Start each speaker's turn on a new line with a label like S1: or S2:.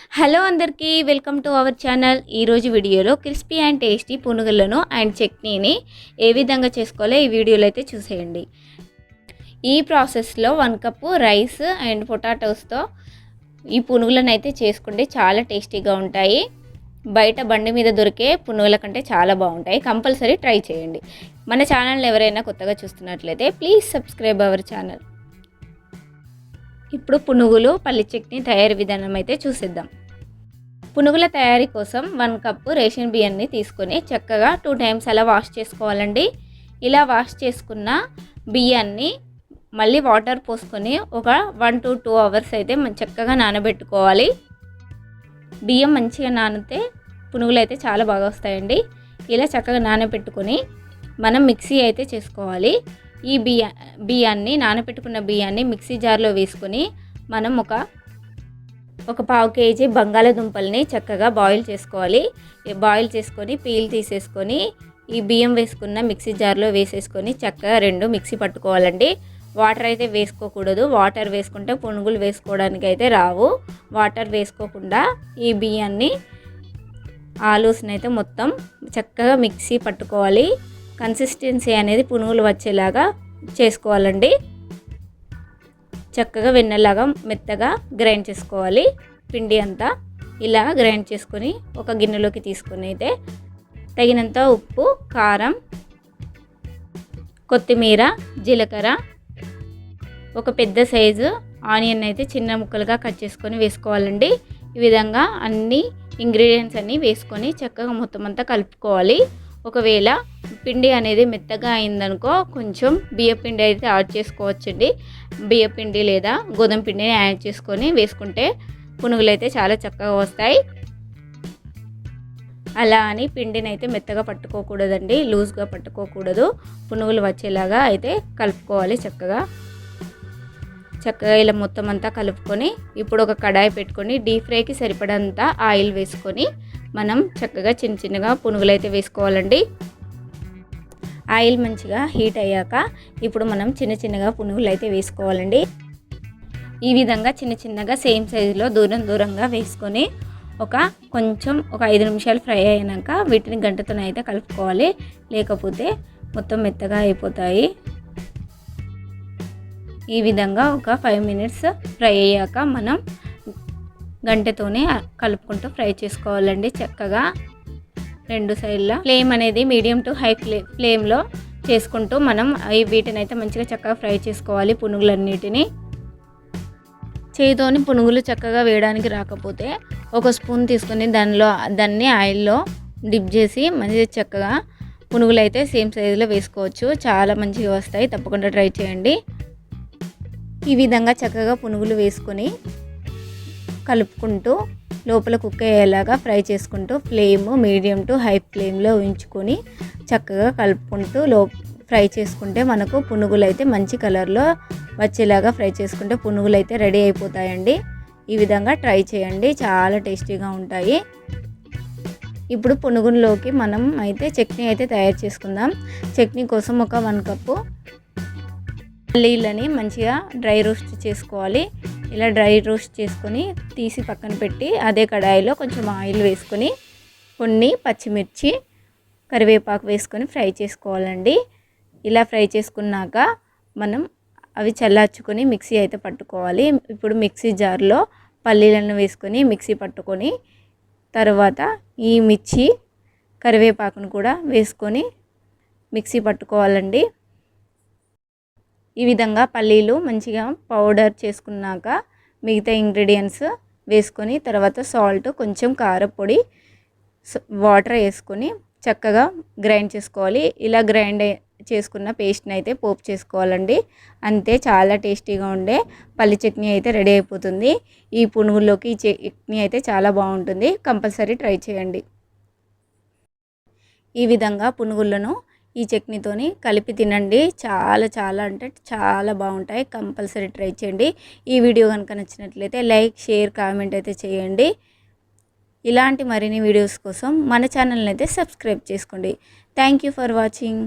S1: Hello అందరికీ welcome to our channel. ఈరోజు వీడియోలో క్రిస్పీ అండ్ టేస్టీ పునుగులను అండ్ చట్నీని ఏ విధంగా చేసుకోవాలో ఈ వీడియోలో అయితే చూసేయండి. ఈ ప్రాసెస్లో వన్ కప్పు రైస్ అండ్ పొటాటోస్తో ఈ పునుగులను అయితే చేసుకుంటే చాలా టేస్టీగా ఉంటాయి. బయట బండి మీద దొరికే పునుగుల కంటే చాలా బాగుంటాయి. కంపల్సరీ ట్రై చేయండి. మన ఛానల్ ఎవరైనా కొత్తగా చూస్తున్నట్లయితే ప్లీజ్ సబ్స్క్రైబ్ అవర్ ఛానల్. ఇప్పుడు పునుగులు పల్లి చట్నీ తయారీ విధానం అయితే చూసేద్దాం. పునుగుల తయారీ కోసం వన్ కప్పు రేషన్ బియ్యాన్ని తీసుకొని చక్కగా టూ టైమ్స్ అలా వాష్ చేసుకోవాలండి. ఇలా వాష్ చేసుకున్న బియ్యాన్ని మళ్ళీ వాటర్ పోసుకొని ఒక వన్ టు టూ అవర్స్ అయితే చక్కగా నానబెట్టుకోవాలి. బియ్యం మంచిగా నానితే పునుగులు అయితే చాలా బాగా వస్తాయండి. ఇలా చక్కగా నానబెట్టుకొని మనం మిక్సీ అయితే చేసుకోవాలి. ఈ బియ్య బియ్యాన్ని నానబెట్టుకున్న బియ్యాన్ని మిక్సీ జార్లో వేసుకొని మనం ఒక ఒక పావు కేజీ బంగాళాదుంపల్ని చక్కగా బాయిల్ చేసుకోవాలి. బాయిల్ చేసుకొని పీల్ తీసేసుకొని ఈ బియ్యం వేసుకున్న మిక్సీ జార్లో వేసేసుకొని చక్కగా రెండు మిక్సీ పట్టుకోవాలండి. వాటర్ అయితే వేసుకోకూడదు. వాటర్ వేసుకుంటే పునుగులు వేసుకోవడానికి అయితే రావు. వాటర్ వేసుకోకుండా ఈ బియ్యాన్ని ఆలూస్ని అయితే మొత్తం చక్కగా మిక్సీ పట్టుకోవాలి. కన్సిస్టెన్సీ అనేది పునుగులు వచ్చేలాగా చేసుకోవాలండి. చక్కగా వెన్నెలాగా మెత్తగా గ్రైండ్ చేసుకోవాలి. పిండి అంతా ఇలా గ్రైండ్ చేసుకొని ఒక గిన్నెలోకి తీసుకుని అయితే తగినంత ఉప్పు కారం కొత్తిమీర జీలకర్ర ఒక పెద్ద సైజు ఆనియన్ అయితే చిన్న ముక్కలుగా కట్ చేసుకొని వేసుకోవాలండి. ఈ విధంగా అన్ని ఇంగ్రీడియంట్స్ అన్నీ వేసుకొని చక్కగా మొత్తం అంతా కలుపుకోవాలి. ఒకవేళ పిండి అనేది మెత్తగా అయిందనుకో కొంచెం బియ్య పిండి అయితే యాడ్ చేసుకోవచ్చండి. బియ్యపిండి లేదా గోధుమ పిండిని యాడ్ చేసుకొని వేసుకుంటే పునుగులు అయితే చాలా చక్కగా వస్తాయి. అలా అని పిండిని అయితే మెత్తగా పట్టుకోకూడదండి. లూజ్గా పట్టుకోకూడదు. పునుగులు వచ్చేలాగా అయితే కలుపుకోవాలి చక్కగా. చక్కగా ఇలా మొత్తం అంతా కలుపుకొని ఇప్పుడు ఒక కడాయి పెట్టుకొని డీప్ ఫ్రైకి సరిపడంత ఆయిల్ వేసుకొని మనం చక్కగా చిన్న చిన్నగా పునుగులు అయితే వేసుకోవాలండి. ఆయిల్ మంచిగా హీట్ అయ్యాక ఇప్పుడు మనం చిన్న చిన్నగా పునుగులు అయితే వేసుకోవాలండి. ఈ విధంగా చిన్న చిన్నగా సేమ్ సైజులో దూరం దూరంగా వేసుకొని ఒక కొంచెం ఒక ఐదు నిమిషాలు ఫ్రై అయినాక వీటిని గంటతోనైతే కలుపుకోవాలి. లేకపోతే మొత్తం మెత్తగా అయిపోతాయి. ఈ విధంగా ఒక ఫైవ్ మినిట్స్ ఫ్రై అయ్యాక మనం గంటతోనే కలుపుకుంటూ ఫ్రై చేసుకోవాలండి చక్కగా. రెండు సైడ్ల ఫ్లేమ్ అనేది మీడియం టు హై ఫ్లే ఫ్లేమ్లో చేసుకుంటూ మనం వీటిని అయితే మంచిగా చక్కగా ఫ్రై చేసుకోవాలి పునుగులన్నిటిని. చేతితోని పునుగులు చక్కగా వేయడానికి రాకపోతే ఒక స్పూన్ తీసుకొని దానిలో దాన్ని ఆయిల్లో డిప్ చేసి మంచిగా చక్కగా పునుగులు అయితే సేమ్ సైజులో వేసుకోవచ్చు. చాలా మంచిగా వస్తాయి తప్పకుండా ట్రై చేయండి. ఈ విధంగా చక్కగా పునుగులు వేసుకొని కలుపుకుంటూ లోపల కుక్ అయ్యేలాగా ఫ్రై చేసుకుంటూ ఫ్లేమ్ మీడియం టు హై ఫ్లేమ్లో ఉంచుకొని చక్కగా కలుపుకుంటూ లో ఫ్రై చేసుకుంటే మనకు పునుగులు అయితే మంచి కలర్లో వచ్చేలాగా ఫ్రై చేసుకుంటే పునుగులు అయితే రెడీ అయిపోతాయండి. ఈ విధంగా ట్రై చేయండి. చాలా టేస్టీగా ఉంటాయి. ఇప్పుడు పునుగుల్లోకి మనం అయితే చట్నీ అయితే తయారు చేసుకుందాం. చట్నీ కోసం ఒక వన్ కప్పు పల్లీలని మంచిగా డ్రై రోస్ట్ చేసుకోవాలి. ఇలా డ్రై రోస్ట్ చేసుకొని తీసి పక్కన పెట్టి అదే కడాయిలో కొంచెం ఆయిల్ వేసుకొని కొన్ని పచ్చిమిర్చి కరివేపాకు వేసుకొని ఫ్రై చేసుకోవాలండి. ఇలా ఫ్రై చేసుకున్నాక మనం అవి చల్లార్చుకొని మిక్సీ అయితే పట్టుకోవాలి. ఇప్పుడు మిక్సీ జార్లో పల్లీలను వేసుకొని మిక్సీ పట్టుకొని తర్వాత ఈ మిర్చి కరివేపాకును కూడా వేసుకొని మిక్సీ పట్టుకోవాలండి. ఈ విధంగా పల్లీలు మంచిగా పౌడర్ చేసుకున్నాక మిగతా ఇంగ్రీడియంట్స్ వేసుకొని తర్వాత సాల్ట్ కొంచెం కారపొడి వాటర్ వేసుకొని చక్కగా గ్రైండ్ చేసుకోవాలి. ఇలా గ్రైండ్ చేసుకున్న పేస్ట్ని అయితే పోపు చేసుకోవాలండి. అంతే చాలా టేస్టీగా ఉండే పల్లి చట్నీ అయితే రెడీ అయిపోతుంది. ఈ పునుగుల్లోకి ఈ చట్నీ అయితే చాలా బాగుంటుంది. కంపల్సరీ ట్రై చేయండి. ఈ విధంగా పునుగులను ఈ చట్నీతోని కలిపి తినండి. చాలా చాలా అంటే చాలా బాగుంటాయి. కంపల్సరీ ట్రై చేయండి. ఈ వీడియో కనుక నచ్చినట్లయితే లైక్ షేర్ కామెంట్ అయితే చేయండి. ఇలాంటి మరిన్ని వీడియోస్ కోసం మన ఛానల్ని అయితే సబ్స్క్రైబ్ చేసుకోండి. Thank you for watching.